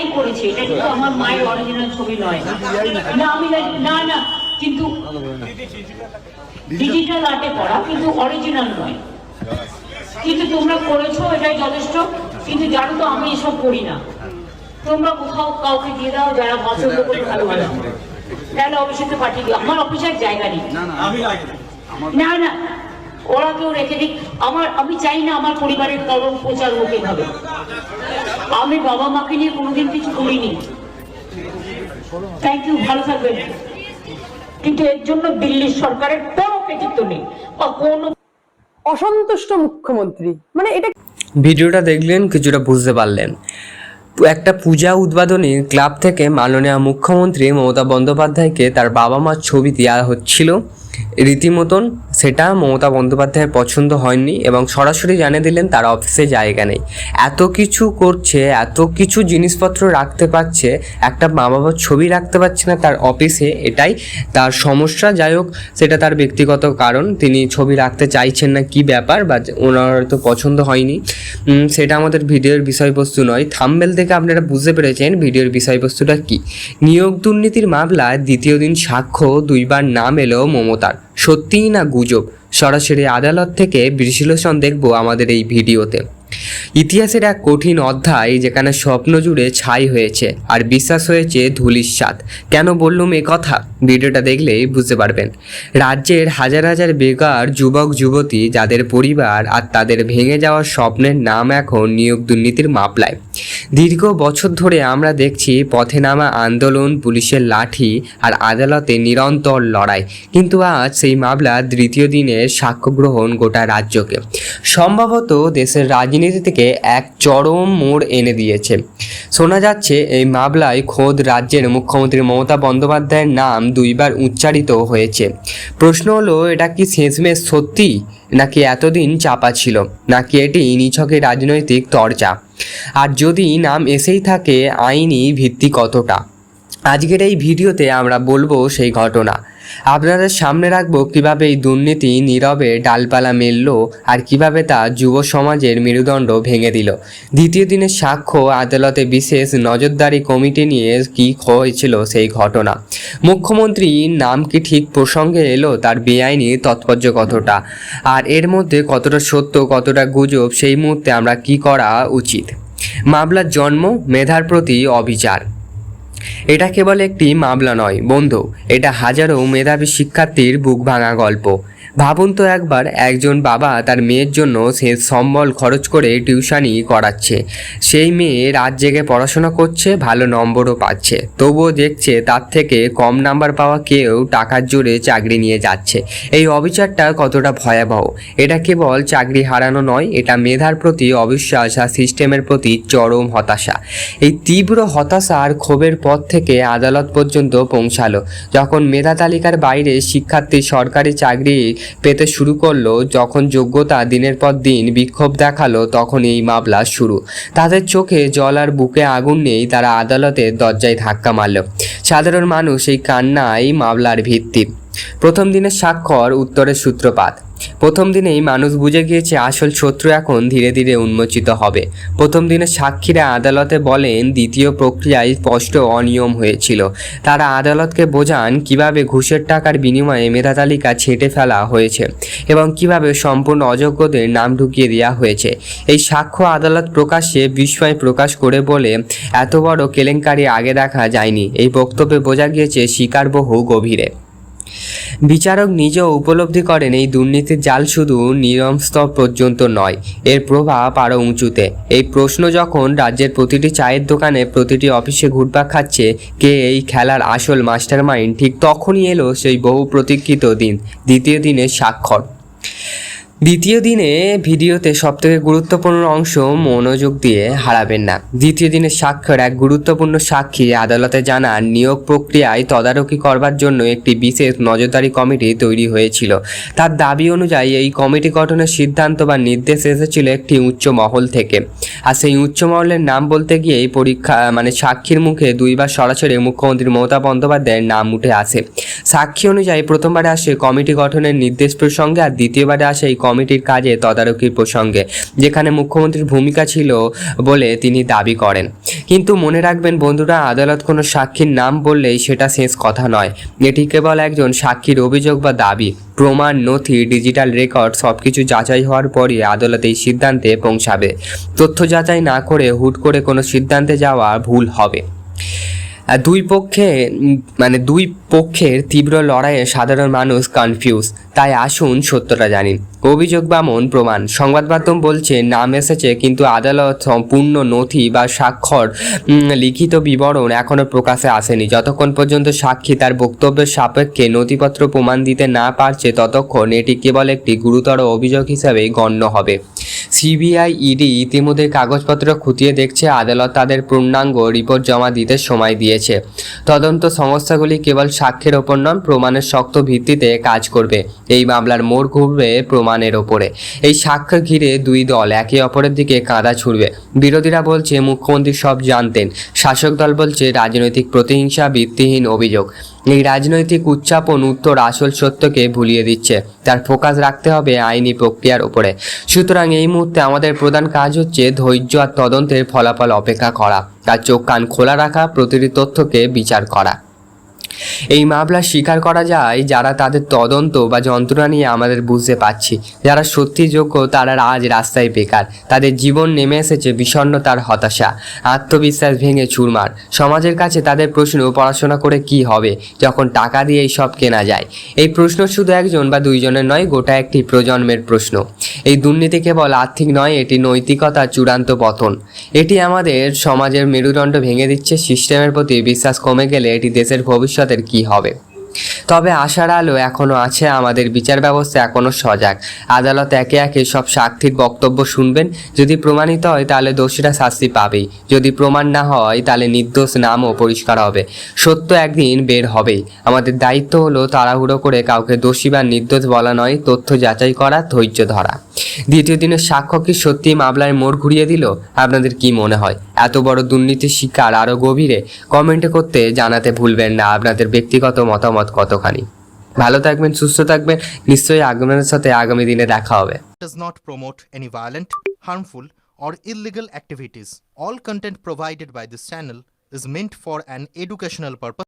AI করেছে এটা কিন্তু আমার মায়ের অরিজিনাল ছবি নয়। না আমি না না কিন্তু ডিজিটাল আর্টে করা কিন্তু অরিজিনাল নয়। কিন্তু তোমরা করেছ এটাই যথেষ্ট কিন্তু জানো তো আমি এসব করি না। তোমরা কোথাও কাউকে দিয়ে দাও যারা পছন্দ করে ভালোবাসো। তাহলে অফিসে পাঠিয়ে দিও। আমার অফিসের জায়গা নেই। না না ওরা কেউ রেখে দিক। আমার আমি চাই না আমার পরিবারের কলম প্রচার হোক এভাবে। আমি বাবা মাকে নিয়ে কোনোদিন কিছু করিনি। থ্যাংক ইউ ভালো থাকবেন। কিন্তু এর জন্য দিল্লির সরকারের কোনো কৃতিত্ব নেই বা কোনো অসন্তুষ্ট মুখ্যমন্ত্রী। মানে এটা ভিডিওটা দেখলেন কিছুটা বুঝতে পারলেন। একটা পূজা উদ্বোধনী ক্লাব থেকে মাননীয় মুখ্যমন্ত্রী মমতা বন্দ্যোপাধ্যায়কে তার বাবা মার ছবি দেওয়া হচ্ছিল। রীতিমতন সেটা মমতা বন্দ্যোপাধ্যায়ের পছন্দ হয়নি এবং সরাসরি জানিয়ে দিলেন তার অফিসে জায়গা নেই। এত কিছু করছে, এত কিছু জিনিসপত্র রাখতে পারছে, একটা মা বাবার ছবি রাখতে পারছে না তার অফিসে, এটাই তার সমস্যা। যাই হোক, সেটা তার ব্যক্তিগত কারণ, তিনি ছবি রাখতে চাইছেন না কি ব্যাপার, বা ওনার তো পছন্দ হয়নি। সেটা আমাদের ভিডিওর বিষয়বস্তু নয়। থাম্বেল থেকে আপনারা বুঝতে পেরেছেন ভিডিওর বিষয়বস্তুটা কি। নিয়োগ দুর্নীতির মামলায় দ্বিতীয় দিন সাক্ষ্য, দুইবার নাম এলো মমতার। সত্যিই না গুজব? সরাসরি আদালত থেকে বিশ্লেষণ দেখব আমাদের এই ভিডিওতে। ইতিহাসের এক কঠিন অধ্যায় যেখানে স্বপ্ন জুড়ে ছাই হয়েছে আর বিশ্বাস হয়েছে ধুলিস্বাদ কেন বললুম এ কথা? ভিডিওটা দেখলেই বুঝতে পারবেন। রাজ্যের হাজার হাজার বেকার যুবক, যুবতী যাদের পরিবার আর তাদের ভেঙে যাওয়া স্বপ্নের নাম এখন নিয়োগ দুর্নীতির মামলায় দীর্ঘ বছর ধরে আমরা দেখছি পথে নামা আন্দোলন, পুলিশের লাঠি আর আদালতে নিরন্তর লড়াই। কিন্তু আজ সেই মামলা তৃতীয় দিনের সাক্ষ্য গ্রহণ গোটা রাজ্যকে। সম্ভবত দেশের রাজনীতি থেকে এক চরম মোড় এনে দিয়েছে। শোনা যাচ্ছে, এই মামলায় খোদ রাজ্যের মুখ্যমন্ত্রী মমতা বন্দ্যোপাধ্যায়ের নাম দুইবার উচ্চারিত হয়েছে। প্রশ্ন হলো, এটা কি শেষমেশ সত্যি, নাকি এতদিন চাপা ছিল, নাকি এটি নিছকের রাজনৈতিক চর্চা আর যদি নাম এসেই থাকে, আইনি ভিত্তি কতটা? আজকের এই ভিডিওতে আমরা বলব সেই ঘটনা। আপনাদের সামনে রাখব কীভাবে এই দুর্নীতি নীরবে ডালপালা মেলল আর কীভাবে তা যুব সমাজের মেরুদণ্ড ভেঙে দিল। দ্বিতীয় দিনের সাক্ষ্য আদালতে বিশেষ নজরদারি কমিটি নিয়ে কি হয়েছিল সেই ঘটনা। মুখ্যমন্ত্রীর নাম কি ঠিক প্রসঙ্গে এলো তার বেআইনি তাৎপর্য কতটা? আর এর মধ্যে কতটা সত্য, কতটা গুজব, সেই মুহূর্তে আমরা কি করা উচিত? মামলার জন্ম, মেধার প্রতি অবিচার। এটা কেবল একটি মামলা নয় বন্ধু। এটা হাজারো মেধাবী শিক্ষার্থীর বুক ভাঙা গল্প। ভাবুন তো একবার, একজন বাবা তার মেয়ের জন্য সে সম্বল খরচ করে টিউশনি করাচ্ছে। সেই মেয়ে রাত জেগে পড়াশোনা করছে, ভালো নম্বরও পাচ্ছে। তবুও দেখছে তার থেকে কম নাম্বার পাওয়া কেউ টাকার জোরে চাকরি নিয়ে যাচ্ছে। এই অবিচারটা কতটা ভয়াবহ? এটা কেবল চাকরি হারানো নয়, এটা মেধার প্রতি অবিশ্বাস আর সিস্টেমের প্রতি চরম হতাশা। এই তীব্র হতাশা আর ক্ষোভের পথ থেকে আদালত পর্যন্ত পৌঁছালো। যখন মেধা তালিকার বাইরে শিক্ষার্থী সরকারি চাকরি পেতে শুরু করল। যখন যোগ্যতা দিনের পর দিন বিক্ষোভ দেখাল, তখন এই মামলা শুরু। তাদের চোখে জল আর বুকে আগুন নেই, তারা আদালতের দরজায় ধাক্কা মারল। সাধারণ মানুষ এই কান্নাই মামলার ভিত্তি। প্রথম দিনের স্বাক্ষর, উত্তরের সূত্রপাত। প্রথম দিনেই মানুষ বুঝে গিয়েছে আসল শত্রু এখন ধীরে ধীরে উন্মোচিত হবে। প্রথম দিনে সাক্ষীরা আদালতে বলেন, দ্বিতীয় প্রক্রিয়ায় স্পষ্ট অনিয়ম হয়েছিল। তারা আদালতকে বোঝান, কীভাবে ঘুষের টাকার বিনিময়ে মেধা তালিকা ছেটে ফেলা হয়েছে এবং কীভাবে সম্পূর্ণ অযোগ্যদের নাম ঢুকিয়ে দেওয়া হয়েছে। এই সাক্ষ্য আদালত প্রকাশ্যে বিস্ময় প্রকাশ করে বলে, এত বড় কেলেঙ্কারি আগে দেখা যায়নি। এই বক্তব্যে বোঝা গিয়েছে শিকার বহু গভীরে। বিচারক নিজেও উপলব্ধি করেন, এই দুর্নীতির জাল শুধু নিরম স্তর পর্যন্ত নয়, এর প্রভাব আরও উঁচুতে। এই প্রশ্ন যখন রাজ্যের প্রতিটি চায়ের দোকানে প্রতিটি অফিসে ঘুরপাক খাচ্ছে, কে এই খেলার আসল মাস্টার মাইন্ড ঠিক তখনই এলো সেই বহু প্রতীক্ষিত দিন, দ্বিতীয় দিনের স্বাক্ষর। দ্বিতীয় দিনে ভিডিওতে সবথেকে গুরুত্বপূর্ণ অংশ মনোযোগ দিয়ে হারাবেন না। দ্বিতীয় দিনের স্বাক্ষর এক গুরুত্বপূর্ণ সাক্ষী আদালতে জানান, নিয়োগ প্রক্রিয়ায় তদারকি করবার জন্য একটি বিশেষ নজরদারি কমিটি তৈরি হয়েছিল। তার দাবি অনুযায়ী এই কমিটি গঠনের সিদ্ধান্ত বা নির্দেশ এসেছিল একটি উচ্চ মহল থেকে। আর সেই উচ্চ মহলের নাম বলতে গিয়ে এই পরীক্ষা মানে সাক্ষীর মুখে দুইবার সরাসরি মুখ্যমন্ত্রী মমতা বন্দ্যোপাধ্যায়ের নাম উঠে আসে। সাক্ষী অনুযায়ী প্রথমবারে আসে কমিটি গঠনের নির্দেশ প্রসঙ্গে আর দ্বিতীয়বারে আসে এই কমিটির কাজে তদারকির প্রসঙ্গে, যেখানে মুখ্যমন্ত্রীর ভূমিকা ছিল বলে তিনি দাবি করেন। কিন্তু মনে রাখবেন বন্ধুরা, আদালত কোনো সাক্ষীর নাম বললেই সেটা শেষ কথা নয়। এটি কেবল একজন সাক্ষীর অভিযোগ বা দাবি। প্রমাণ, নথি, ডিজিটাল রেকর্ড সব কিছু যাচাই হওয়ার পরই আদালত এই সিদ্ধান্তে পৌঁছাবে। তথ্য যাচাই না করে হুট করে কোনো সিদ্ধান্তে যাওয়া ভুল হবে। দুই পক্ষে মানে দুই পক্ষের তীব্র লড়াইয়ে সাধারণ মানুষ কনফিউজ তাই আসুন সত্যটা জানি। অভিযোগ বামন প্রমাণ। সংবাদ মাধ্যম বলছে, নাম এসেছে, কিন্তু আদালত সম্পূর্ণ নথি বা স্বাক্ষর লিখিত বিবরণ এখনও প্রকাশে আসেনি। যতক্ষণ পর্যন্ত সাক্ষী তার বক্তব্যের সাপেক্ষে নথিপত্র প্রমাণ দিতে না পারছে, ততক্ষণ এটি কেবল একটি গুরুতর অভিযোগ হিসাবে গণ্য হবে। সিবিআই ইডি ইতিমধ্যে কাগজপত্র খুঁটিয়ে দেখছে, আদালত তাদের পূর্ণাঙ্গ রিপোর্ট জমা দিতে সময় দিয়েছে। তদন্ত সংস্থাগুলি কেবল সাক্ষ্যের ওপর নন, প্রমাণের শক্ত ভিত্তিতে কাজ করবে। এই মামলার মোড় ঘুরবে প্রমাণের ওপরে। এই সাক্ষ্য ঘিরে দুই দল একে অপরের দিকে কাঁদা ছুড়বে। বিরোধীরা বলছে, মুখ্যমন্ত্রী সব জানতেন। শাসক দল বলছে, রাজনৈতিক প্রতিহিংসা ভিত্তিহীন অভিযোগ। এই রাজনৈতিক উচ্চাপন উত্তর আসল সত্যকে ভুলিয়ে দিচ্ছে। তার ফোকাস রাখতে হবে আইনি প্রক্রিয়ার উপরে। সুতরাং এই মুহূর্তে আমাদের প্রধান কাজ হচ্ছে ধৈর্য আর তদন্তের ফলাফল অপেক্ষা করা। তার চোখ কান খোলা রাখা, প্রতিটি তথ্যকে বিচার করা। এই মামলা স্বীকার করা যায় যারা তাদের তদন্ত বা যন্ত্রণা নিয়ে আমাদের বুঝতে পারছি। যারা সত্যি যোগ্য, তারা আজ রাস্তায় বেকার। তাদের জীবন নেমে এসেছে বিষণ্ণতার হতাশা, আত্মবিশ্বাস ভেঙে চুরমার। সমাজের কাছে তাদের প্রশ্ন, পড়াশোনা করে কি হবে? যখন টাকা দিয়ে এই সব কেনা যায়। এই প্রশ্ন শুধু একজন বা দুইজনের নয়, গোটা একটি প্রজন্মের প্রশ্ন। এই দুর্নীতি কেবল আর্থিক নয়, এটি নৈতিকতা চূড়ান্ত পতন। এটি আমাদের সমাজের মেরুদণ্ড ভেঙে দিচ্ছে। সিস্টেমের প্রতি বিশ্বাস কমে গেলে এটি দেশের ভবিষ্যতের কি হবে? তবে আশার আলো এখনও আছে, আমাদের বিচার ব্যবস্থা এখনও সজাগ। আদালত একে একে সব সাক্ষীর বক্তব্য শুনবেন। যদি প্রমাণিত হয়, তাহলে দোষীরা শাস্তি পাবেই। যদি প্রমাণ না হয়, তাহলে নির্দোষ নামও পরিষ্কার হবে। সত্য একদিন বের হবেই। আমাদের দায়িত্ব হলো তাড়াহুড়ো করে কাউকে দোষী বা নির্দোষ বলা নয়, তথ্য যাচাই করা, ধৈর্য ধরা। দ্বিতীয় দিনের সাক্ষ্য কি সত্যি মামলায় মোড় ঘুরিয়ে দিল? আপনাদের কি মনে হয়? এত বড় দুর্নীতির শিকার আরও গভীরে? কমেন্ট করতে জানাতে ভুলবেন না। আপনাদের ব্যক্তিগত মতামত কতখানি ভালো থাকবেন সুস্থ থাকবেন নিশ্চয়ই আগমনের সাথে আগামী দিনে দেখা হবে does not promote any violent, harmful, or illegal activities. All content provided by this channel is meant for an educational purpose.